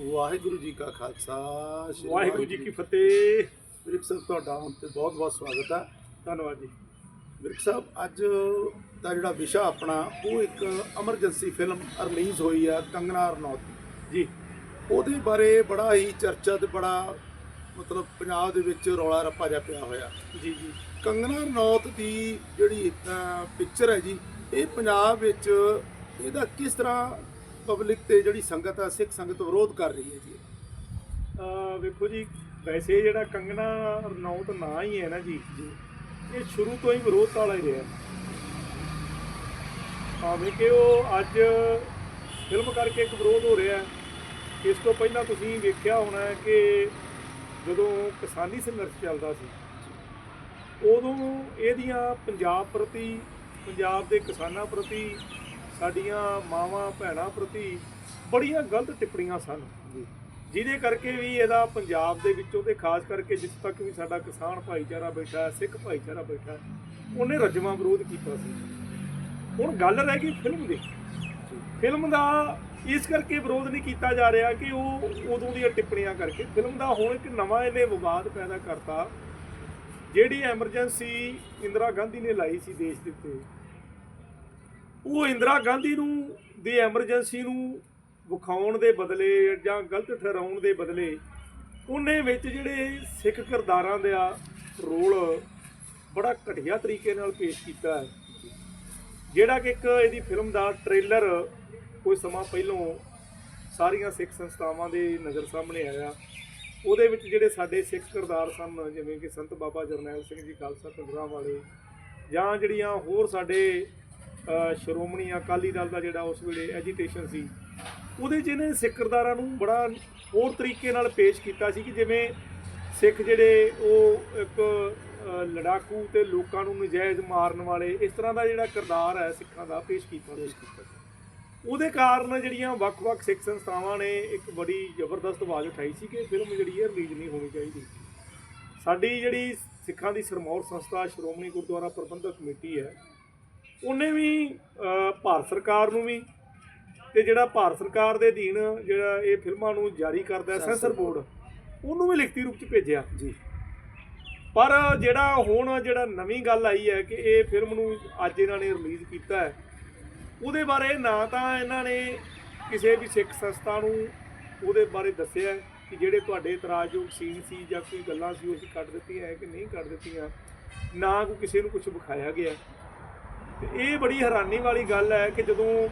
ਵਾਹਿਗੁਰੂ ਜੀ ਕਾ ਖਾਲਸਾ ਸ਼੍ਰੀ ਵਾਹਿਗੁਰੂ ਜੀ ਕੀ ਫਤਿਹ। ਵਿਰਕ ਸਾਹਿਬ ਤੁਹਾਡਾ ਹੁਣ ਤੇ ਬਹੁਤ ਬਹੁਤ ਸਵਾਗਤ ਹੈ ਧੰਨਵਾਦ ਜੀ। ਵਿਰਕ ਸਾਹਿਬ ਅੱਜ ਦਾ ਜਿਹੜਾ ਵਿਸ਼ਾ ਆਪਣਾ ਉਹ ਇੱਕ ਐਮਰਜੈਂਸੀ ਫਿਲਮ ਰਿਲੀਜ਼ ਹੋਈ ਆ ਕੰਗਨਾ ਰਣੌਤ ਜੀ। ਉਹਦੇ ਬਾਰੇ ਬੜਾ ਹੀ ਚਰਚਾ ਤੇ ਬੜਾ ਮਤਲਬ ਪੰਜਾਬ ਦੇ ਵਿੱਚ ਰੌਲਾ ਰੱਪਾ ਜਿਹਾ ਪਿਆ ਹੋਇਆ। ਜੀ ਜੀ। ਕੰਗਨਾ ਰਣੌਤ ਦੀ ਜਿਹੜੀ ਪਿਕਚਰ ਹੈ ਜੀ ਇਹ ਪੰਜਾਬ ਵਿੱਚ ਇਹਦਾ ਕਿਸ ਤਰ੍ਹਾਂ ਪਬਲਿਕ ਤੇ ਜਿਹੜੀ ਸੰਗਤ ਆ ਸਿੱਖ ਸੰਗਤ ਵਿਰੋਧ ਕਰ ਰਹੀ ਹੈ ਜੀ ਵੇਖੋ ਜੀ ਵੈਸੇ ਜਿਹੜਾ ਕੰਗਣਾ ਰਣੌਤ ਨਾਂ ਹੀ ਹੈ ਨਾ ਜੀ ਇਹ ਸ਼ੁਰੂ ਤੋਂ ਹੀ ਵਿਰੋਧ ਵਾਲਾ ਹੀ ਰਿਹਾ ਭਾਵੇਂ ਕਿ ਉਹ ਅੱਜ ਫਿਲਮ ਕਰਕੇ ਇੱਕ ਵਿਰੋਧ ਹੋ ਰਿਹਾ। ਇਸ ਤੋਂ ਪਹਿਲਾਂ ਤੁਸੀਂ ਵੇਖਿਆ ਹੋਣਾ ਕਿ ਜਦੋਂ ਕਿਸਾਨੀ ਸੰਘਰਸ਼ ਚੱਲਦਾ ਸੀ ਉਦੋਂ ਇਹਦੀਆਂ ਪੰਜਾਬ ਪ੍ਰਤੀ ਪੰਜਾਬ ਦੇ ਕਿਸਾਨਾਂ ਪ੍ਰਤੀ ਸਾਡੀਆਂ ਮਾਵਾਂ ਭੈਣਾਂ ਪ੍ਰਤੀ ਬੜੀਆਂ ਗਲਤ ਟਿੱਪਣੀਆਂ ਸਨ। ਜਿਹਦੇ ਕਰਕੇ ਵੀ ਇਹਦਾ ਪੰਜਾਬ ਦੇ ਵਿੱਚੋਂ ਤੇ ਖਾਸ ਕਰਕੇ ਜਿੱਥੇ ਤੱਕ ਵੀ ਸਾਡਾ ਕਿਸਾਨ ਭਾਈਚਾਰਾ ਬੈਠਾ ਹੈ ਸਿੱਖ ਭਾਈਚਾਰਾ ਬੈਠਾ ਹੈ ਉਹਨੇ ਰਜਮਾ ਵਿਰੋਧ ਕੀਤਾ ਸੀ। ਹੁਣ ਗੱਲ ਰਹਿ ਗਈ ਫਿਲਮ ਦੀ। ਫਿਲਮ ਦਾ ਇਸ ਕਰਕੇ ਵਿਰੋਧ ਨਹੀਂ ਕੀਤਾ ਜਾ ਰਿਹਾ ਕਿ ਉਹ ਉਦੋਂ ਦੀਆਂ ਟਿੱਪਣੀਆਂ ਕਰਕੇ। ਫਿਲਮ ਦਾ ਹੁਣ ਇੱਕ ਨਵਾਂ ਇਹਨੇ ਵਿਵਾਦ ਪੈਦਾ ਕਰਤਾ ਜਿਹੜੀ ਐਮਰਜੈਂਸੀ ਇੰਦਰਾ ਗਾਂਧੀ ਨੇ ਲਾਈ ਸੀ ਦੇਸ਼ ਦੇ ਉੱਤੇ। ਉਹ ਇੰਦਰਾ ਗਾਂਧੀ ਨੂੰ ਦੀ ਐਮਰਜੈਂਸੀ ਨੂੰ ਵਿਖਾਉਣ ਦੇ ਬਦਲੇ ਜਾਂ ਗਲਤ ਠਹਿਰਾਉਣ ਦੇ ਬਦਲੇ ਉਹਨੇ ਵਿੱਚ ਜਿਹੜੇ ਸਿੱਖ ਕਿਰਦਾਰਾਂ ਦਾ ਰੋਲ ਬੜਾ ਘਟੀਆ ਤਰੀਕੇ ਨਾਲ ਪੇਸ਼ ਕੀਤਾ ਹੈ। ਜਿਹੜਾ ਕਿ ਇੱਕ ਇਹਦੀ ਫਿਲਮ ਦਾ ਟ੍ਰੇਲਰ ਕੋਈ ਸਮਾਂ ਪਹਿਲੋਂ ਸਾਰੀਆਂ ਸਿੱਖ ਸੰਸਥਾਵਾਂ ਦੇ ਨਜ਼ਰ ਸਾਹਮਣੇ ਆਇਆ। ਉਹਦੇ ਵਿੱਚ ਜਿਹੜੇ ਸਾਡੇ ਸਿੱਖ ਕਿਰਦਾਰ ਸਨ, ਜਿਵੇਂ ਕਿ ਸੰਤ ਬਾਬਾ ਜਰਨੈਲ ਸਿੰਘ ਜੀ, ਖਾਲਸਾ ਪਿੰਡਰਾਂ ਵਾਲੇ ਜਾਂ ਜਿਹੜੀਆਂ ਹੋਰ ਸਾਡੇ ਸ਼੍ਰੋਮਣੀ ਅਕਾਲੀ ਦਲ ਦਾ ਜਿਹੜਾ ਉਸ ਵੇਲੇ ਐਜੀਟੇਸ਼ਨ ਸੀ ਉਹਦੇ 'ਚ ਇਹਨੇ ਸਿੱਖ ਕਿਰਦਾਰਾਂ ਨੂੰ ਬੜਾ ਹੋਰ ਤਰੀਕੇ ਨਾਲ ਪੇਸ਼ ਕੀਤਾ ਸੀ ਕਿ ਜਿਵੇਂ ਸਿੱਖ ਜਿਹੜੇ ਉਹ ਇੱਕ ਲੜਾਕੂ ਤੇ ਲੋਕਾਂ ਨੂੰ ਨਜਾਇਜ਼ ਮਾਰਨ ਵਾਲੇ ਇਸ ਤਰ੍ਹਾਂ ਦਾ ਜਿਹੜਾ ਕਿਰਦਾਰ ਹੈ ਸਿੱਖਾਂ ਦਾ ਪੇਸ਼ ਕੀਤਾ ਸੀ। ਉਹਦੇ ਕਾਰਨ ਜਿਹੜੀਆਂ ਵੱਖ-ਵੱਖ ਸਿੱਖ ਸੰਸਥਾਵਾਂ ਨੇ ਇੱਕ ਬੜੀ ਜ਼ਬਰਦਸਤ ਆਵਾਜ਼ ਉਠਾਈ ਸੀ ਕਿ ਫਿਲਮ ਜਿਹੜੀ ਹੈ ਰਿਲੀਜ਼ ਨਹੀਂ ਹੋਣੀ ਚਾਹੀਦੀ। ਸਾਡੀ ਜਿਹੜੀ ਸਿੱਖਾਂ ਦੀ ਸਰਮੌਰ ਸੰਸਥਾ ਸ਼੍ਰੋਮਣੀ ਗੁਰਦੁਆਰਾ ਪ੍ਰਬੰਧਕ ਕਮੇਟੀ ਹੈ ਉਹਨੇ ਵੀ ਭਾਰਤ ਸਰਕਾਰ ਨੂੰ ਵੀ ਤੇ ਜਿਹੜਾ ਭਾਰਤ ਸਰਕਾਰ ਦੇ ਅਧੀਨ ਜਿਹੜਾ ਇਹ ਫਿਲਮਾਂ ਨੂੰ ਜਾਰੀ ਕਰਦਾ ਹੈ ਸੈਂਸਰ ਬੋਰਡ ਉਹਨੂੰ ਵੀ ਲਿਖਤੀ ਰੂਪ ਚ ਭੇਜਿਆ। ਜੀ। ਪਰ ਜਿਹੜਾ ਹੁਣ ਜਿਹੜਾ ਨਵੀਂ ਗੱਲ ਆਈ ਹੈ ਕਿ ਇਹ ਫਿਲਮ ਨੂੰ ਅੱਜ ਇਹਨਾਂ ਨੇ ਰਿਲੀਜ਼ ਕੀਤਾ ਹੈ ਉਹਦੇ ਬਾਰੇ ਨਾ ਤਾਂ ਇਹਨਾਂ ਨੇ ਕਿਸੇ ਵੀ ਸਿੱਖ ਸੰਸਥਾ ਨੂੰ ਉਹਦੇ ਬਾਰੇ ਦੱਸਿਆ ਕਿ ਜਿਹੜੇ ਤੁਹਾਡੇ ਇਤਰਾਜ਼ਯੋਗ ਸੀਨ ਸੀ ਜਾਂ ਕੋਈ ਗੱਲਾਂ ਸੀ ਉਹ ਅਸੀਂ ਕੱਢ ਦਿੱਤੀਆਂ ਹੈ ਕਿ ਨਹੀਂ ਕੱਢ ਦਿੱਤੀਆਂ ਨਾ ਕੋਈ ਕਿਸੇ ਨੂੰ ਕੁਝ ਵਿਖਾਇਆ ਗਿਆ ਤੇ ਇਹ ਬੜੀ ਹੈਰਾਨੀ ਵਾਲੀ ਗੱਲ ਹੈ ਕਿ ਜਦੋਂ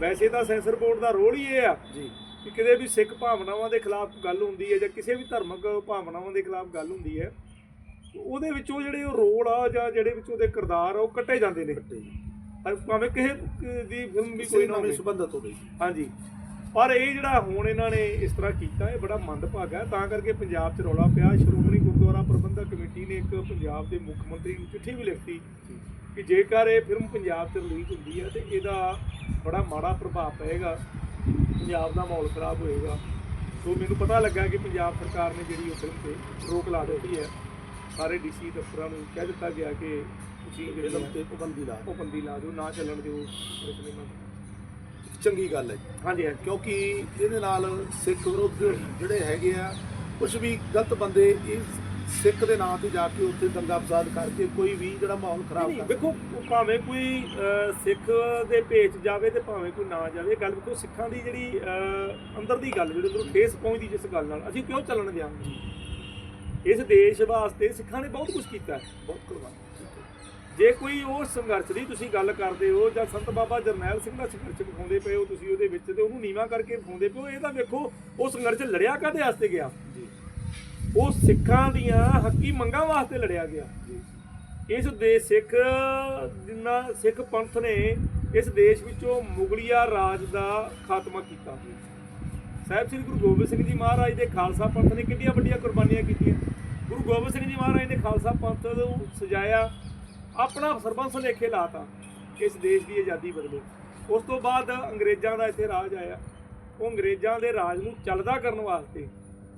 ਵੈਸੇ ਤਾਂ ਸੈਂਸਰ ਬੋਰਡ ਦਾ ਰੋਲ ਹੀ ਇਹ ਆ ਜੀ। ਕਿ ਕਿਤੇ ਵੀ ਸਿੱਖ ਭਾਵਨਾਵਾਂ ਦੇ ਖਿਲਾਫ ਗੱਲ ਹੁੰਦੀ ਹੈ ਜਾਂ ਕਿਸੇ ਵੀ ਧਾਰਮਿਕ ਭਾਵਨਾਵਾਂ ਦੇ ਖਿਲਾਫ ਗੱਲ ਹੁੰਦੀ ਹੈ ਉਹਦੇ ਵਿੱਚੋਂ ਜਿਹੜੇ ਉਹ ਰੋਲ ਆ ਜਾਂ ਜਿਹੜੇ ਵਿੱਚ ਉਹਦੇ ਕਿਰਦਾਰ ਆ ਉਹ ਕੱਟੇ ਜਾਂਦੇ ਨੇ। ਕੱਟੇ ਭਾਵੇਂ ਕਿਸੇ ਦੀ ਫਿਲਮ ਵੀ ਕੋਈ ਨਾ ਹੋਵੇ। ਸੰਬੰਧਤ ਹੋਵੇ। ਹਾਂਜੀ। ਪਰ ਇਹ ਜਿਹੜਾ ਹੁਣ ਇਹਨਾਂ ਨੇ ਇਸ ਤਰ੍ਹਾਂ ਕੀਤਾ ਇਹ ਬੜਾ ਮੰਦਭਾਗਾ ਹੈ। ਤਾਂ ਕਰਕੇ ਪੰਜਾਬ 'ਚ ਰੌਲਾ ਪਿਆ। ਸ਼੍ਰੋਮਣੀ ਗੁਰਦੁਆਰਾ ਪ੍ਰਬੰਧਕ ਕਮੇਟੀ ਨੇ ਇੱਕ ਪੰਜਾਬ ਦੇ ਮੁੱਖ ਮੰਤਰੀ ਨੂੰ ਚਿੱਠੀ ਵੀ ਲਿਖਤੀ। ਕਿ ਜੇਕਰ ਇਹ ਫਿਲਮ ਪੰਜਾਬ 'ਚ ਰਿਲੀਜ਼ ਹੁੰਦੀ ਹੈ ਤੇ ਇਹਦਾ ਬੜਾ ਮਾੜਾ ਪ੍ਰਭਾਵ ਪਏਗਾ ਪੰਜਾਬ ਦਾ ਮਾਹੌਲ ਖਰਾਬ ਹੋਏਗਾ। ਸੋ ਮੈਨੂੰ ਪਤਾ ਲੱਗਾ ਕਿ ਪੰਜਾਬ ਸਰਕਾਰ ਨੇ ਜਿਹੜੀ ਉਹ ਫਿਲਮ ਤੇ ਰੋਕ ਲਾ ਦਿੱਤੀ ਹੈ। ਸਾਰੇ ਡੀਸੀ ਦਫ਼ਤਰਾਂ ਨੂੰ ਕਹਿ ਦਿੱਤਾ ਗਿਆ ਕਿ ਤੁਸੀਂ ਫਿਲਮ ਤੇ ਪਾਬੰਦੀ ਲਾ ਉਹ ਬੰਦੀ ਲਾ ਦਿਓ ਨਾ ਚੱਲਣ ਦਿਓ ਚੰਗੀ ਗੱਲ ਹੈ ਹਾਂਜੀ ਹਾਂਜੀ। ਕਿਉਂਕਿ ਇਹਦੇ ਨਾਲ ਸਿੱਖ ਵਿਰੋਧ ਜਿਹੜੇ ਹੈਗੇ ਆ ਕੁਝ ਵੀ ਗਲਤ ਬੰਦੇ ਇਸ ਸਿੱਖ ਦੇ ਨਾਂ ਤੇ ਜਾ ਕੇ ਉੱਥੇ ਦੰਗਾ ਫਸਾਦ ਕਰਕੇ ਕੋਈ ਵੀ ਜਿਹੜਾ ਮਾਹੌਲ ਖਰਾਬ ਕਰ ਵੇਖੋ ਭਾਵੇਂ ਕੋਈ ਸਿੱਖ ਦੇ ਭੇਚ ਜਾਵੇ ਤੇ ਭਾਵੇਂ ਕੋਈ ਨਾ ਜਾਵੇ ਗੱਲ ਵੇਖੋ ਸਿੱਖਾਂ ਦੀ ਜਿਹੜੀ ਅੰਦਰ ਦੀ ਗੱਲ ਜਿਹੜੀ ਅੰਦਰੋਂ ਠੇਸ ਪਹੁੰਚਦੀ ਜਿਸ ਗੱਲ ਨਾਲ ਅਸੀਂ ਕਿਉਂ ਚੱਲਣ ਦਿਆਂਗੇ ਇਸ ਦੇਸ਼ ਵਾਸਤੇ ਸਿੱਖਾਂ ਨੇ ਬਹੁਤ ਕੁਝ ਕੀਤਾ ਹੈ। ਬਹੁਤ ਕੁਰਬਾਨੀ। ਜੇ ਕੋਈ ਉਹ ਸੰਘਰਸ਼ ਦੀ ਤੁਸੀਂ ਗੱਲ ਕਰਦੇ ਹੋ ਜਾਂ ਸੰਤ ਬਾਬਾ ਜਰਨੈਲ ਸਿੰਘ ਦਾ ਸੰਘਰਸ਼ ਵਿਖਾਉਂਦੇ ਪਏ ਹੋ ਤੁਸੀਂ ਉਹਦੇ ਵਿੱਚ ਤੇ ਉਹਨੂੰ ਨੀਵਾ ਕਰਕੇ ਵਿਖਾਉਂਦੇ ਪਏ ਹੋ ਇਹ ਤਾਂ ਵੇਖੋ ਉਹ ਸੰਘਰਸ਼ ਲੜਿਆ ਕਾਦੇ ਵਾਸਤੇ ਗਿਆ? ਜੀ। ਉਹ ਸਿੱਖਾਂ ਦੀਆਂ ਹੱਕੀ ਮੰਗਾਂ ਵਾਸਤੇ ਲੜਿਆ ਗਿਆ। ਇਸ ਦੇ ਸਿੱਖ ਜਿੰਨਾ ਸਿੱਖ ਪੰਥ ਨੇ ਇਸ ਦੇਸ਼ ਵਿੱਚੋਂ ਮੁਗਲਿਆ ਰਾਜ ਦਾ ਖਾਤਮਾ ਕੀਤਾ। ਸਾਹਿਬ ਸ੍ਰੀ ਗੁਰੂ ਗੋਬਿੰਦ ਸਿੰਘ ਜੀ ਮਹਾਰਾਜ ਦੇ ਖਾਲਸਾ ਪੰਥ ਨੇ ਕਿੰਨੀਆਂ ਵੱਡੀਆਂ ਕੁਰਬਾਨੀਆਂ ਕੀਤੀਆਂ। ਗੁਰੂ ਗੋਬਿੰਦ ਸਿੰਘ ਜੀ ਮਹਾਰਾਜ ਨੇ ਖਾਲਸਾ ਪੰਥ ਨੂੰ ਸਜਾਇਆ, ਆਪਣਾ ਸਰਬੰਸ ਲੇਖੇ ਲਾਤਾ, ਇਸ ਦੇਸ਼ ਦੀ ਆਜ਼ਾਦੀ ਬਦਲੇ। ਉਸ ਤੋਂ ਬਾਅਦ ਅੰਗਰੇਜ਼ਾਂ ਦਾ ਇੱਥੇ ਰਾਜ ਆਇਆ। ਉਹ ਅੰਗਰੇਜ਼ਾਂ ਦੇ ਰਾਜ ਨੂੰ ਚੱਲਦਾ ਕਰਨ ਵਾਸਤੇ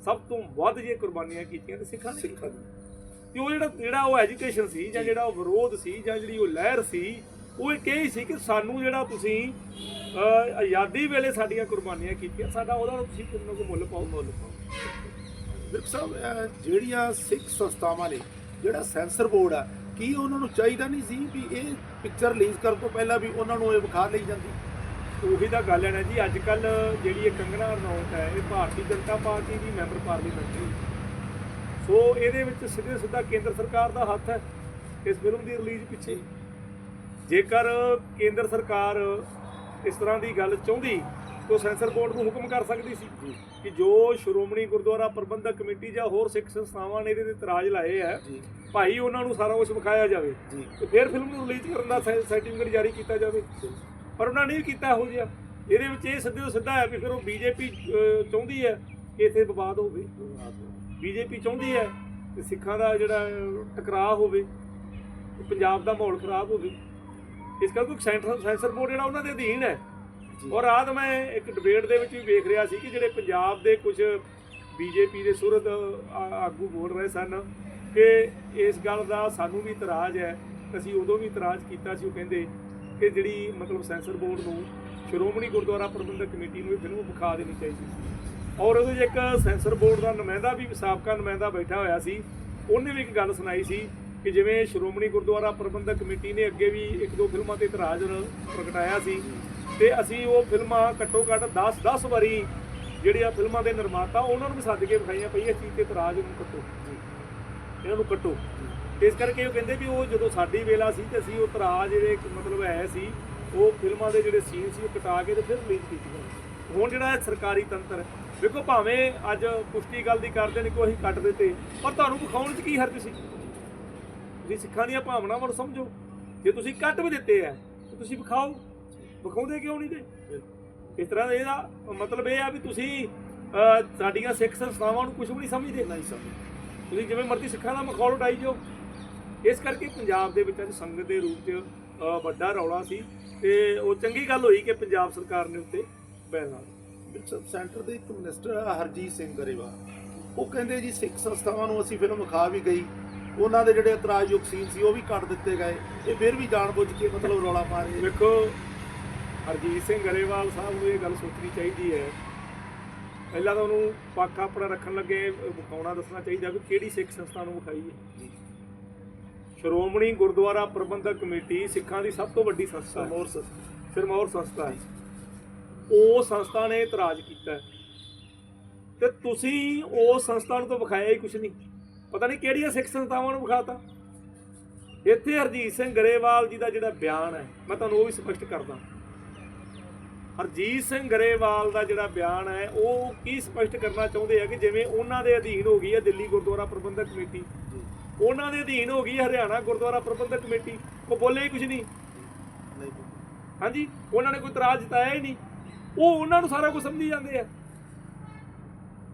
ਸਭ ਤੋਂ ਵੱਧ ਜੇ ਕੁਰਬਾਨੀਆਂ ਕੀਤੀਆਂ ਤੇ ਸਿੱਖਾਂ ਨੇ ਸਿੱਖਾਂ ਕੀਤੀਆਂ। ਤੇ ਉਹ ਜਿਹੜਾ ਜਿਹੜਾ ਉਹ ਐਜੂਕੇਸ਼ਨ ਸੀ ਜਾਂ ਜਿਹੜਾ ਉਹ ਵਿਰੋਧ ਸੀ ਜਾਂ ਜਿਹੜੀ ਉਹ ਲਹਿਰ ਸੀ ਉਹ ਇਹ ਹੀ ਸੀ ਕਿ ਸਾਨੂੰ ਜਿਹੜਾ ਤੁਸੀਂ ਆਜ਼ਾਦੀ ਵੇਲੇ ਸਾਡੀਆਂ ਕੁਰਬਾਨੀਆਂ ਕੀਤੀਆਂ ਸਾਡਾ ਉਹਦਾ ਤੁਸੀਂ ਕਿੰਨਾ ਕੁ ਮੁੱਲ ਪਾਓ? ਮੁੱਲ ਪਾਓ। ਵਿਰਕ ਸਾਹਿਬ ਜਿਹੜੀਆਂ ਸਿੱਖ ਸੰਸਥਾਵਾਂ ਨੇ ਜਿਹੜਾ ਸੈਂਸਰ ਬੋਰਡ ਆ ਕੀ ਉਹਨਾਂ ਨੂੰ ਚਾਹੀਦਾ ਨਹੀਂ ਸੀ ਵੀ ਇਹ ਪਿਕਚਰ ਰਿਲੀਜ਼ ਕਰਨ ਤੋਂ ਪਹਿਲਾਂ ਵੀ ਉਹਨਾਂ ਨੂੰ ਇਹ ਵਿਖਾ ਲਈ ਜਾਂਦੀ? ਉਹੀ ਤਾਂ ਗੱਲ ਹੈ ਨਾ ਜੀ ਅੱਜ ਕੱਲ ਜਿਹੜੀ ਇਹ ਕੰਗਣਾ ਰਣੌਤ ਹੈ ਇਹ ਭਾਰਤੀ ਜਨਤਾ ਪਾਰਟੀ ਦੀ ਮੈਂਬਰ ਪਾਰਲੀਮੈਂਟ ਹੈ ਸੋ ਇਹਦੇ ਵਿੱਚ ਸਿੱਧੇ ਸਿੱਧਾ ਕੇਂਦਰ ਸਰਕਾਰ ਦਾ ਹੱਥ ਹੈ ਇਸ ਫਿਲਮ ਦੀ ਰਿਲੀਜ਼ ਪਿੱਛੇ। ਜੇਕਰ ਕੇਂਦਰ ਸਰਕਾਰ ਇਸ ਤਰ੍ਹਾਂ ਦੀ ਗੱਲ ਚਾਹੁੰਦੀ ਤਾਂ ਸੈਂਸਰ ਬੋਰਡ ਨੂੰ ਹੁਕਮ ਕਰ ਸਕਦੀ ਸੀ ਕਿ ਜੋ ਸ਼੍ਰੋਮਣੀ ਗੁਰਦੁਆਰਾ ਪ੍ਰਬੰਧਕ ਕਮੇਟੀ ਜਾਂ ਹੋਰ ਸਿੱਖ ਸੰਸਥਾਵਾਂ ਨੇ ਇਹਦੇ ਤੇ ਇਤਰਾਜ਼ ਲਾਏ ਜੀ। ਭਾਈ ਉਹਨਾਂ ਨੂੰ ਸਾਰਾ ਕੁਝ ਵਿਖਾਇਆ ਜਾਵੇ। ਤੇ ਫਿਰ ਫਿਲਮ ਨੂੰ ਰਿਲੀਜ਼ ਕਰਨ ਦਾ ਸਰਟੀਫਿਕੇਟ ਜਾਰੀ ਕੀਤਾ ਜਾਵੇ। ਪਰ ਉਹਨਾਂ ਨੇ ਨਹੀਂ ਕੀਤਾ ਇਹੋ ਜਿਹਾ। ਇਹਦੇ ਵਿੱਚ ਇਹ ਸਿੱਧੇ ਤੋਂ ਸਿੱਧਾ ਹੈ ਵੀ ਫਿਰ ਉਹ ਬੀਜੇਪੀ ਚਾਹੁੰਦੀ ਹੈ ਕਿ ਇੱਥੇ ਵਿਵਾਦ ਹੋਵੇ। ਬੀਜੇਪੀ ਚਾਹੁੰਦੀ ਹੈ ਕਿ ਸਿੱਖਾਂ ਦਾ ਜਿਹੜਾ ਟਕਰਾਅ ਹੋਵੇ ਪੰਜਾਬ ਦਾ ਮਾਹੌਲ ਖਰਾਬ ਹੋਵੇ। ਇਸ ਕਰਕੇ ਸੈਂਟਰ ਸੈਂਸਰ ਬੋਰਡ ਜਿਹੜਾ ਉਹਨਾਂ ਦੇ ਅਧੀਨ ਹੈ। ਔਰ ਆਦ ਮੈਂ ਇੱਕ ਡਿਬੇਟ ਦੇ ਵਿੱਚ ਵੀ ਵੇਖ ਰਿਹਾ ਸੀ ਕਿ ਜਿਹੜੇ ਪੰਜਾਬ ਦੇ ਕੁਝ ਬੀਜੇਪੀ ਦੇ ਸੁਰਤ ਆਗੂ ਬੋਲ ਰਹੇ ਸਨ ਕਿ ਇਸ ਗੱਲ ਦਾ ਸਾਨੂੰ ਵੀ ਇਤਰਾਜ਼ ਹੈ। ਅਸੀਂ ਉਦੋਂ ਵੀ ਇਤਰਾਜ਼ ਕੀਤਾ ਸੀ ਉਹ ਕਹਿੰਦੇ ਕਿ ਜਿਹੜੀ ਮਤਲਬ ਸੈਂਸਰ ਬੋਰਡ ਨੂੰ ਸ਼੍ਰੋਮਣੀ ਗੁਰਦੁਆਰਾ ਪ੍ਰਬੰਧਕ ਕਮੇਟੀ ਨੂੰ ਇਹ ਫਿਲਮ ਵਿਖਾ ਦੇਣੀ ਚਾਹੀਦੀ ਸੀ। ਔਰ ਉਹਦੇ 'ਚ ਇੱਕ ਸੈਂਸਰ ਬੋਰਡ ਦਾ ਨੁਮਾਇੰਦਾ ਵੀ ਸਾਬਕਾ ਨੁਮਾਇੰਦਾ ਬੈਠਾ ਹੋਇਆ ਸੀ, ਉਹਨੇ ਵੀ ਇੱਕ ਗੱਲ ਸੁਣਾਈ ਸੀ ਕਿ ਜਿਵੇਂ ਸ਼੍ਰੋਮਣੀ ਗੁਰਦੁਆਰਾ ਪ੍ਰਬੰਧਕ ਕਮੇਟੀ ਨੇ ਅੱਗੇ ਵੀ ਇੱਕ ਦੋ ਫਿਲਮਾਂ ਤੇ ਇਤਰਾਜ਼ ਪ੍ਰਗਟਾਇਆ ਸੀ ਤੇ ਅਸੀਂ ਉਹ ਫਿਲਮਾਂ ਘੱਟੋ ਘੱਟ 10 10 ਵਾਰੀ ਜਿਹੜੀਆਂ ਫਿਲਮਾਂ ਦੇ ਨਿਰਮਾਤਾ ਉਹਨਾਂ ਨੂੰ ਵੀ ਸੱਦ ਕੇ ਵਿਖਾਈਆਂ ਪਈ ਇਸ ਚੀਜ਼ ਤੇ ਇਤਰਾਜ਼ ਨੂੰ ਕੱਟੋ ਇਹਨਾਂ ਨੂੰ ਕੱਟੋ ਇਸ ਕਰਕੇ ਉਹ ਕਹਿੰਦੇ ਵੀ ਉਹ ਜਦੋਂ ਸਾਡੀ ਵੇਲਾ ਸੀ ਤੇ ਅਸੀਂ ਉਹ ਇਤਰਾਜ਼ ਜਿਹੜੇ ਮਤਲਬ ਹੈ ਸੀ ਉਹ ਫਿਲਮਾਂ ਦੇ ਜਿਹੜੇ ਸੀਨ ਸੀ ਉਹ ਕਟਾ ਕੇ ਤੇ ਫਿਰ ਰਿਲੀਜ਼ ਕੀਤੀਆਂ ਹੁਣ ਜਿਹੜਾ ਇਹ ਸਰਕਾਰੀ ਤੰਤਰ ਵੇਖੋ ਭਾਵੇਂ ਅੱਜ ਪੁਸ਼ਟੀ ਗੱਲ ਦੀ ਕਰਦੇ ਨੇ ਕਿ ਅਸੀਂ ਕੱਟ ਦਿੱਤੇ ਪਰ ਤੁਹਾਨੂੰ ਵਿਖਾਉਣ 'ਚ ਕੀ ਹਰਜ ਸੀ? ਤੁਸੀਂ ਸਿੱਖਾਂ ਦੀਆਂ ਭਾਵਨਾਵਾਂ ਨੂੰ ਸਮਝੋ। ਜੇ ਤੁਸੀਂ ਕੱਟ ਵੀ ਦਿੱਤੇ ਆ ਤਾਂ ਤੁਸੀਂ ਵਿਖਾਓ। ਵਿਖਾਉਂਦੇ ਕਿਉਂ ਨਹੀਂ ਤੇ? ਇਸ ਤਰ੍ਹਾਂ ਦਾ ਇਹਦਾ ਮਤਲਬ ਇਹ ਆ ਵੀ ਤੁਸੀਂ ਸਾਡੀਆਂ ਸਿੱਖ ਸੰਸਥਾਵਾਂ ਨੂੰ ਕੁਝ ਵੀ ਨਹੀਂ ਸਮਝਦੇ। ਨਹੀਂ ਸਮਝ ਤੁਸੀਂ ਜਿਵੇਂ ਮਰਜ਼ੀ ਸਿੱਖਾਂ ਦਾ ਮਖੌਲ ਉਡਾਈ ਜਾਓ। ਇਸ ਕਰਕੇ ਪੰਜਾਬ ਦੇ ਵਿੱਚ ਅੱਜ ਸੰਗਤ ਦੇ ਰੂਪ 'ਚ ਵੱਡਾ ਰੌਲਾ ਸੀ ਤੇ ਉਹ ਚੰਗੀ ਗੱਲ ਹੋਈ ਕਿ ਪੰਜਾਬ ਸਰਕਾਰ ਨੇ ਉੱਤੇ ਪੈਰ ਲਾ ਦਿੱਤਾ। ਸੈਂਟਰ ਦੇ ਇੱਕ ਮਿਨਿਸਟਰ ਹਰਜੀਤ ਸਿੰਘ ਗਰੇਵਾਲ। ਉਹ ਕਹਿੰਦੇ ਜੀ ਸਿੱਖ ਸੰਸਥਾਵਾਂ ਨੂੰ ਅਸੀਂ ਫਿਲਮ ਵਿਖਾ ਵੀ ਗਈ। ਉਹਨਾਂ ਦੇ ਜਿਹੜੇ ਇਤਰਾਜ਼ਯੋਗ ਸੀਨ ਸੀ ਉਹ ਵੀ ਕੱਟ ਦਿੱਤੇ ਗਏ। ਇਹ ਫਿਰ ਵੀ ਜਾਣਬੁੱਝ ਕੇ ਮਤਲਬ ਰੌਲਾ ਪਾ ਰਹੇ। ਵੇਖੋ ਹਰਜੀਤ ਸਿੰਘ ਗਰੇਵਾਲ ਸਾਹਿਬ ਨੂੰ ਇਹ ਗੱਲ ਸੋਚਣੀ ਚਾਹੀਦੀ ਹੈ। ਪਹਿਲਾਂ ਤਾਂ ਉਹਨੂੰ ਪੱਖ ਆਪਣਾ ਰੱਖਣ ਲੱਗੇ ਵਿਖਾਉਣਾ ਦੱਸਣਾ ਚਾਹੀਦਾ ਵੀ ਕਿਹੜੀ ਸਿੱਖ ਸੰਸਥਾ ਨੂੰ ਵਿਖਾਈ ਹੈ। ਸ਼੍ਰੋਮਣੀ ਗੁਰਦੁਆਰਾ ਪ੍ਰਬੰਧਕ ਕਮੇਟੀ ਸਿੱਖਾਂ ਦੀ ਸਭ ਤੋਂ ਵੱਡੀ ਸੰਸਥਾ ਹੈ। ਸਿਰਮੌਰ ਸੰਸਥਾ। ਹੈ। ਉਹ ਸੰਸਥਾ ਨੇ ਇਤਰਾਜ਼ ਕੀਤਾ। ਤੇ ਤੁਸੀਂ ਉਸ ਸੰਸਥਾ ਨੂੰ ਤਾਂ ਵਿਖਾਇਆ ਹੀ ਕੁਝ ਨਹੀਂ। ਪਤਾ ਨਹੀਂ ਕਿਹੜੀਆਂ ਸਿੱਖ ਸੰਸਥਾਵਾਂ ਨੂੰ ਵਿਖਾਤਾ। ਇੱਥੇ ਹਰਜੀਤ ਸਿੰਘ ਗਰੇਵਾਲ ਜੀ ਦਾ ਜਿਹੜਾ ਬਿਆਨ ਹੈ ਮੈਂ ਤੁਹਾਨੂੰ ਉਹ ਵੀ ਸਪਸ਼ਟ ਕਰਦਾ। ਹਰਜੀਤ ਸਿੰਘ ਗਰੇਵਾਲ ਦਾ ਜਿਹੜਾ ਬਿਆਨ ਹੈ ਉਹ ਕੀ ਸਪਸ਼ਟ ਕਰਨਾ ਚਾਹੁੰਦੇ ਆ ਕਿ ਜਿਵੇਂ ਉਹਨਾਂ ਦੇ ਅਧੀਨ ਹੋ ਗਈ ਹੈ ਦਿੱਲੀ ਗੁਰਦੁਆਰਾ ਪ੍ਰਬੰਧਕ ਕਮੇਟੀ। ਉਹਨਾਂ ਦੇ ਅਧੀਨ ਹੋ ਗਈ ਹਰਿਆਣਾ ਗੁਰਦੁਆਰਾ ਪ੍ਰਬੰਧਕ ਕਮੇਟੀ। ਉਹ ਬੋਲੇ ਹੀ ਕੁਝ ਨਹੀਂ। ਹਾਂਜੀ ਉਹਨਾਂ ਨੇ ਕੋਈ ਇਤਰਾਜ਼ ਜਤਾਇਆ ਹੀ ਨਹੀਂ। ਉਹ ਉਹਨਾਂ ਨੂੰ ਸਾਰਾ ਕੁਝ ਸਮਝੀ ਜਾਂਦੇ ਆ।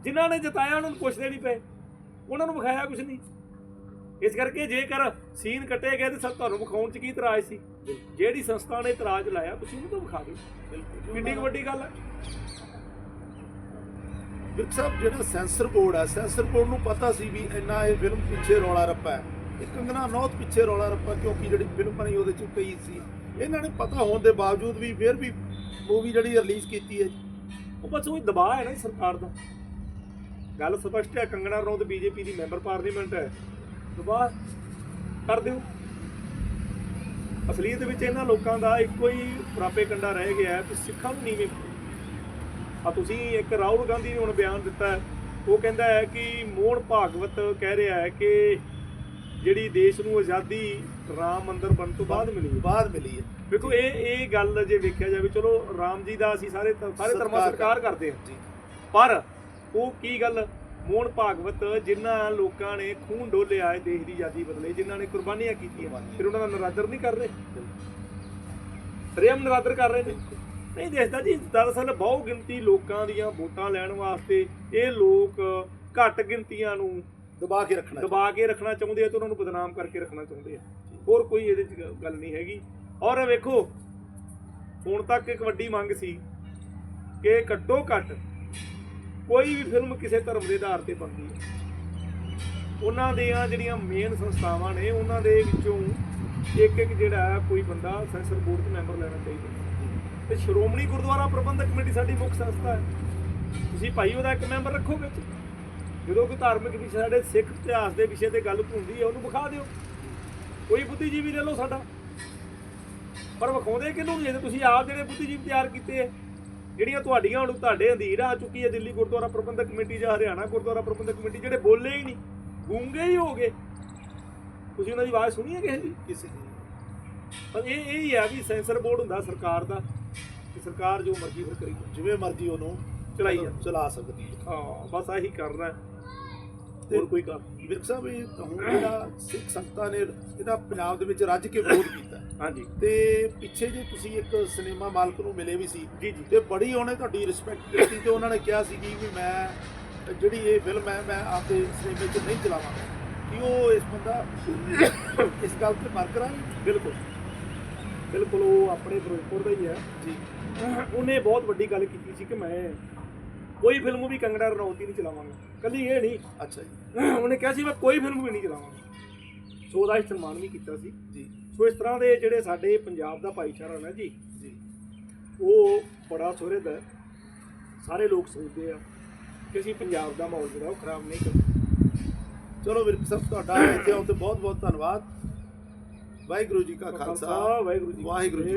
ਜਿਨ੍ਹਾਂ ਨੇ ਜਤਾਇਆ ਉਹਨਾਂ ਨੂੰ ਪੁੱਛਦੇ ਨਹੀਂ ਪਏ। ਉਹਨਾਂ ਨੂੰ ਵਿਖਾਇਆ ਕੁਝ ਨਹੀਂ। ਇਸ ਕਰਕੇ ਜੇਕਰ ਸੀਨ ਕੱਟੇ ਗਏ ਤੇ ਸਭ ਤੁਹਾਨੂੰ ਵਿਖਾਉਣ ਚ ਕੀ ਇਤਰਾਜ਼ ਸੀ? ਜਿਹੜੀ ਸੰਸਥਾ ਨੇ ਇਤਰਾਜ਼ ਲਾਇਆ ਤੁਸੀਂ ਉਹਨੂੰ ਤਾਂ ਵਿਖਾ ਦਿਓ। ਬਿਲਕੁਲ। ਕਿੰਨੀ ਵੱਡੀ ਗੱਲ ਹੈ ਵਿਰਕ ਸਾਹਿਬ, ਜਿਹੜਾ ਸੈਂਸਰ ਬੋਰਡ ਹੈ ਸੈਂਸਰ ਬੋਰਡ ਨੂੰ ਪਤਾ ਸੀ ਵੀ ਇੰਨਾ ਇਹ ਫਿਲਮ ਪਿੱਛੇ ਰੌਲਾ ਰੱਪਾ ਹੈ। ਇਹ ਕੰਗਨਾ ਨੌਤ ਪਿੱਛੇ ਰੌਲਾ ਰੱਪਾ, ਕਿਉਂਕਿ ਜਿਹੜੀ ਫਿਲਮ ਬਣੀ ਉਹਦੇ ਚ ਕਈ ਸੀ। ਇਹਨਾਂ ਨੇ ਪਤਾ ਹੋਣ ਦੇ ਬਾਵਜੂਦ ਵੀ ਫਿਰ ਵੀ ਮੂਵੀ ਜਿਹੜੀ ਰਿਲੀਜ਼ ਕੀਤੀ ਹੈ ਉਹ ਬਸ ਉਹ ਦਬਾਅ ਹੈ ਨਾ ਸਰਕਾਰ ਦਾ। ਗੱਲ ਸਪਸ਼ਟ ਹੈ ਕੰਗਣਾ ਰਣੌਤ ਬੀਜੇਪੀ ਦੀ ਮੈਂਬਰ ਪਾਰਲੀਮੈਂਟ ਹੈ। ਦਬਾਅ ਕਰ ਦਿਓ। ਅਸਲੀਅਤ ਵਿੱਚ ਇਹਨਾਂ ਲੋਕਾਂ ਦਾ ਇੱਕੋ ਹੀ ਪ੍ਰਾਪੇ ਕੰਡਾ ਰਹਿ ਗਿਆ ਹੈ ਕਿ ਸਿੱਖਾਂ ਨੂੰ ਨੀਵੇਂ ਆ ਤੁਸੀਂ ਇੱਕ ਰਾਹੁਲ ਗਾਂਧੀ ਨੇ ਹੁਣ ਬਿਆਨ ਦਿੱਤਾ ਉਹ ਕਹਿੰਦਾ ਹੈ ਕਿ ਮੋਹਨ ਭਾਗਵਤ ਕਹਿ ਰਿਹਾ ਹੈ ਕਿ ਜਿਹੜੀ ਦੇਸ਼ ਨੂੰ ਆਜ਼ਾਦੀ ਰਾਮ ਮੰਦਿਰ ਬਣਨ ਤੋਂ ਬਾਅਦ ਮਿਲੀ ਹੈ। ਬਾਅਦ ਮਿਲੀ ਹੈ। ਵੇਖੋ ਇਹ ਇਹ ਗੱਲ ਜੇ ਵੇਖਿਆ ਜਾਵੇ ਚਲੋ ਰਾਮ ਜੀ ਦਾ ਅਸੀਂ ਸਾਰੇ ਸਾਰੇ ਧਰਮਾਂ ਸਤਿਕਾਰ ਕਰਦੇ ਹਾਂ। ਜੀ। ਪਰ ਉਹ ਕੀ ਗੱਲ? ਮੋਹਨ ਭਾਗਵਤ ਜਿਨ੍ਹਾਂ ਲੋਕਾਂ ਨੇ ਖੂਨ ਡੋਲਿਆ ਹੈ ਦੇਸ਼ ਦੀ ਆਜ਼ਾਦੀ ਬਦਲੇ ਜਿਨ੍ਹਾਂ ਨੇ ਕੁਰਬਾਨੀਆਂ ਕੀਤੀਆਂ। ਫਿਰ ਉਹਨਾਂ ਦਾ ਨਰਾਦਰ ਨਹੀਂ ਕਰ ਰਹੇ? ਸਰੇਆਮ ਨਰਾਦਰ ਕਰ ਰਹੇ ਨੇ। ਨਹੀਂ ਦੇਖਦਾ ਜੀ ਦਰਅਸਲ ਬਹੁ ਗਿਣਤੀ ਲੋਕਾਂ ਦੀਆਂ ਵੋਟਾਂ ਲੈਣ ਵਾਸਤੇ ਇਹ ਲੋਕ ਘੱਟ ਗਿਣਤੀਆਂ ਨੂੰ ਦਬਾ ਕੇ ਰੱਖਣਾ ਦਬਾ ਕੇ ਰੱਖਣਾ ਚਾਹੁੰਦੇ ਆ ਤੇ ਉਹਨਾਂ ਨੂੰ ਬਦਨਾਮ ਕਰਕੇ ਰੱਖਣਾ ਚਾਹੁੰਦੇ ਆ। ਹੋਰ ਕੋਈ ਇਹਦੇ ਚ ਗੱਲ ਨਹੀਂ ਹੈਗੀ। ਔਰ ਵੇਖੋ ਹੁਣ ਤੱਕ ਇੱਕ ਵੱਡੀ ਮੰਗ ਸੀ ਕਿ ਘੱਟੋ ਘੱਟ ਕੋਈ ਵੀ ਫਿਲਮ ਕਿਸੇ ਧਰਮ ਦੇ ਆਧਾਰ ਤੇ ਬਣਦੀ ਹੈ। ਉਹਨਾਂ ਦੀਆਂ ਜਿਹੜੀਆਂ ਮੇਨ ਸੰਸਥਾਵਾਂ ਨੇ ਉਹਨਾਂ ਦੇ ਵਿੱਚੋਂ ਇੱਕ ਇੱਕ ਜਿਹੜਾ ਕੋਈ ਬੰਦਾ ਸੈਂਸਰ ਬੋਰਡ ਦੇ ਮੈਂਬਰ ਲੈਣਾ ਚਾਹੀਦਾ। ਤੇ ਸ਼੍ਰੋਮਣੀ ਗੁਰਦੁਆਰਾ ਪ੍ਰਬੰਧਕ ਕਮੇਟੀ ਸਾਡੀ ਮੁੱਖ ਸੰਸਥਾ ਹੈ। ਤੁਸੀਂ ਭਾਈ ਉਹਦਾ ਇੱਕ ਮੈਂਬਰ ਰੱਖੋ ਵਿੱਚ ਜਦੋਂ ਕੋਈ ਧਾਰਮਿਕ ਵਿਸ਼ੇ ਸਾਡੇ ਸਿੱਖ ਇਤਿਹਾਸ ਦੇ ਵਿਸ਼ੇ ਤੇ ਗੱਲ ਹੁੰਦੀ ਹੈ ਉਹਨੂੰ ਵਿਖਾ ਦਿਓ। ਕੋਈ ਬੁੱਧੀਜੀਵੀ ਲੈ ਲਓ ਸਾਡਾ। ਪਰ ਵਿਖਾਉਂਦੇ ਕਿਹਨੂੰ ਜੇ ਤੁਸੀਂ ਆਪ ਜਿਹੜੇ ਬੁੱਧੀਜੀਵੀ ਤਿਆਰ ਕੀਤੇ ਆ ਜਿਹੜੀਆਂ ਤੁਹਾਡੀਆਂ ਹੁਣ ਤੁਹਾਡੇ ਅਧੀਰ ਆ ਚੁੱਕੀ ਹੈ ਦਿੱਲੀ ਗੁਰਦੁਆਰਾ ਪ੍ਰਬੰਧਕ ਕਮੇਟੀ ਜਾਂ ਹਰਿਆਣਾ ਗੁਰਦੁਆਰਾ ਪ੍ਰਬੰਧਕ ਕਮੇਟੀ ਜਿਹੜੇ ਬੋਲੇ ਹੀ ਨਹੀਂ ਗੂੰਗੇ ਹੀ ਹੋ ਗਏ। ਤੁਸੀਂ ਉਹਨਾਂ ਦੀ ਆਵਾਜ਼ ਸੁਣੀ ਹੈ ਕਿਸੇ ਦੀ? ਪਰ ਇਹ ਇਹ ਹੀ ਆ ਵੀ ਸੈਂਸਰ ਬੋਰਡ ਹੁੰਦਾ ਸਰਕਾਰ ਦਾ। ਕਿ ਸਰਕਾਰ ਜੋ ਮਰਜ਼ੀ ਫਿਰ ਕਰੀ। ਜਿਵੇਂ ਮਰਜ਼ੀ ਉਹਨੂੰ ਚਲਾਈ ਜਾ ਚਲਾ ਸਕਦੀ ਹੈ। ਹਾਂ ਬਸ ਆਹੀ ਕਰਨਾ ਹੈ। ਹੋਰ ਕੋਈ ਕੰਮ ਵਿਰਕ ਸਾਹਿਬ ਇਹ ਹੁਣ ਜਿਹੜਾ ਸਿੱਖ ਸੰਗਤਾਂ ਨੇ ਇਹਦਾ ਪੰਜਾਬ ਦੇ ਵਿੱਚ ਰੱਜ ਕੇ ਵਿਰੋਧ ਕੀਤਾ ਹਾਂਜੀ। ਤੇ ਪਿੱਛੇ ਜੇ ਤੁਸੀਂ ਇੱਕ ਸਿਨੇਮਾ ਮਾਲਕ ਨੂੰ ਮਿਲੇ ਵੀ ਸੀ ਜੀ ਜੀ। ਤੇ ਬੜੀ ਉਹਨੇ ਤੁਹਾਡੀ ਰਿਸਪੈਕਟ ਕੀਤੀ ਤੇ ਉਹਨਾਂ ਨੇ ਕਿਹਾ ਸੀ ਕਿ ਵੀ ਮੈਂ ਜਿਹੜੀ ਇਹ ਫਿਲਮ ਹੈ ਮੈਂ ਆਪਦੇ ਸਿਨੇਮੇ 'ਚ ਨਹੀਂ ਚਲਾਵਾਂਗਾ। ਕਿ ਉਹ ਇਸ ਬੰਦਾ ਇਸ ਗੱਲ ਤੇ ਬਰਕਰਾਰ ਹੈ ਬਿਲਕੁਲ। ਬਿਲਕੁਲ ਉਹ ਆਪਣੇ ਫਿਰੋਜ਼ਪੁਰ ਦਾ ਹੀ ਹੈ। ਜੀ। ਉਹਨੇ ਬਹੁਤ ਵੱਡੀ ਗੱਲ ਕੀਤੀ ਸੀ ਕਿ ਮੈਂ ਕੋਈ ਫਿਲਮ ਵੀ ਕੰਗੜਾ ਰਣੌਤੀ ਨਹੀਂ ਚਲਾਵਾਂਗਾ। ਕੱਲੀ ਇਹ ਨਹੀਂ। ਅੱਛਾ ਜੀ। ਉਹਨੇ ਕਿਹਾ ਸੀ ਮੈਂ ਕੋਈ ਫਿਲਮ ਵੀ ਨਹੀਂ ਚਲਾਵਾਂਗਾ। ਸੋ ਉਹਦਾ ਸਨਮਾਨ ਵੀ ਕੀਤਾ ਸੀ। ਜੀ। ਸੋ ਇਸ ਤਰ੍ਹਾਂ ਦੇ ਜਿਹੜੇ ਸਾਡੇ ਪੰਜਾਬ ਦਾ ਭਾਈਚਾਰਾ ਨਾ ਜੀ ਜੀ। ਉਹ ਬੜਾ ਸੁਹਿਰਦ ਹੈ। ਸਾਰੇ ਲੋਕ ਸੋਚਦੇ ਆ ਕਿ ਅਸੀਂ ਪੰਜਾਬ ਦਾ ਮਾਹੌਲ ਜਿਹੜਾ ਉਹ ਖਰਾਬ ਨਹੀਂ ਕਰਦੇ ਚਲੋ ਵਿਰਕ ਸਾਹਿਬ ਤੁਹਾਡਾ ਇੱਥੇ ਆਉਣ ਤੇ ਬਹੁਤ ਬਹੁਤ ਧੰਨਵਾਦ। ਵਾਹਿਗੁਰੂ ਜੀ ਕਾ ਖਾਲਸਾ। ਵਾਹਿਗੁਰੂ ਜੀ ਵਾਹਿਗੁਰੂ ਜੀ